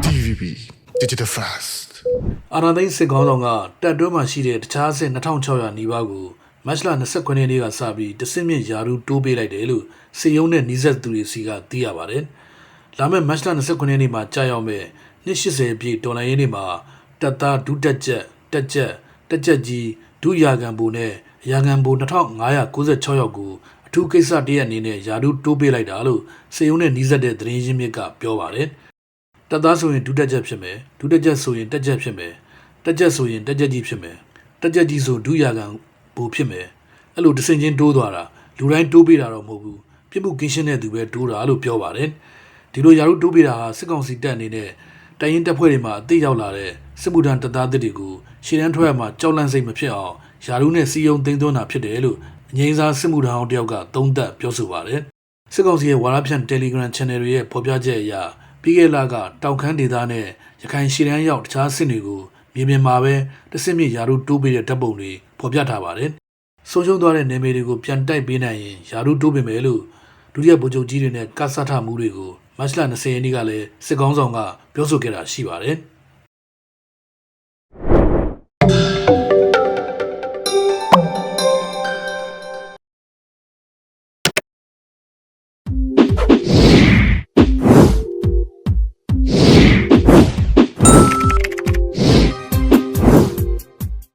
DVB Digital Fast အာနာသိန်းစစ်ကောင်းဆောင်ကတက်တွဲမှာရှိတဲ့တခြားစစ်2600နီးပါးကိုမတ်လ29ရက်နေ့ကစပြီးတဆင့်မြင့်ယာရုတိုးပေးလိုက်တယ်လို့စေယုံနဲ့နီးစပ်သူတွေစီကသိရပါတယ်။လာမယ့်မတ်လ29ရက်နေ့မှာကြာရောက်မဲ့280ပြည့်ဒေါ်လာရင်းနေ့မှာတက်သားဒုတက်ချက်တက်ချက်တက်ချက်ကြီးဒုရာဂံဘူနဲ့ရာဂံဘူ2596ယောက်ကိုအထူးကိစ္စတရက်အနေနဲ့ယာရုတိုးပေးလိုက်တာလို့စေယုံနဲ့နီးစပ်တဲ့သတင်းရင်းမြစ်ကပြောပါတယ်။ တက်သားဆိုရင်ဒုတက်ချက်ဖြစ်မယ်ဒုတက်ချက်ဆိုရင်တက်ချက်ဖြစ်မယ်တက်ချက်ဆိုရင်တက်ချက်ကြီးဖြစ်မယ်တက်ချက်ကြီးဆိုဒုရာခံဘူဖြစ်မယ်အဲ့လိုတစင်ချင်းတိုးသွားတာလူတိုင်းတိုးပေးတာတော့မဟုတ်ဘူးပြစ်မှုကင်းရှင်းတဲ့သူပဲတိုးတာလို့ပြောပါတယ်ဒီလိုယာရုတိုးပေးတာဟာစစ်ကောင်စီတပ်အနေနဲ့တိုင်ရင်တပ်ဖွဲ့တွေမှာအသိရောက်လာတဲ့စစ်မှုထမ်းတပ်သားတွေကိုရှေ့တန်းထွက်ရမှာကြောက်လန့်စိတ်မဖြစ်အောင်ယာရုနဲ့စီယုံသိမ်းသွင်းတာဖြစ်တယ်လို့အငိမ့်စားစစ်မှုထမ်းအောင်တယောက်ကသုံးသပ်ပြောဆိုပါတယ်စစ်ကောင်စီရဲ့ဝါရဖြန့် Telegram Channel တွေရဲ့ဖော်ပြချက်အရ ပြီးခဲ့လကတောင်ခမ်းဒေသနဲ့ရခိုင်ရှီရန်ရောက်တခြားစစ်တွေကိုမြေပြင်မှာပဲတစစ်မြစ်ယာရုတိုးပေးတဲ့တပ်ပုံတွေဖော်ပြထားပါတယ်။ဆုံးရှုံးသွားတဲ့နေမေတွေကိုပြန်တိုက်ပေးနိုင်ရင်ယာရုတိုးပေးမယ်လို့ဒုတိယဗိုလ်ချုပ်ကြီးတွေနဲ့ကဆတ်ထမှုတွေကိုမတ်လ20ရက်နေ့ကလည်းစစ်ကောင်းဆောင်ကပြောဆိုခဲ့တာရှိပါတယ်။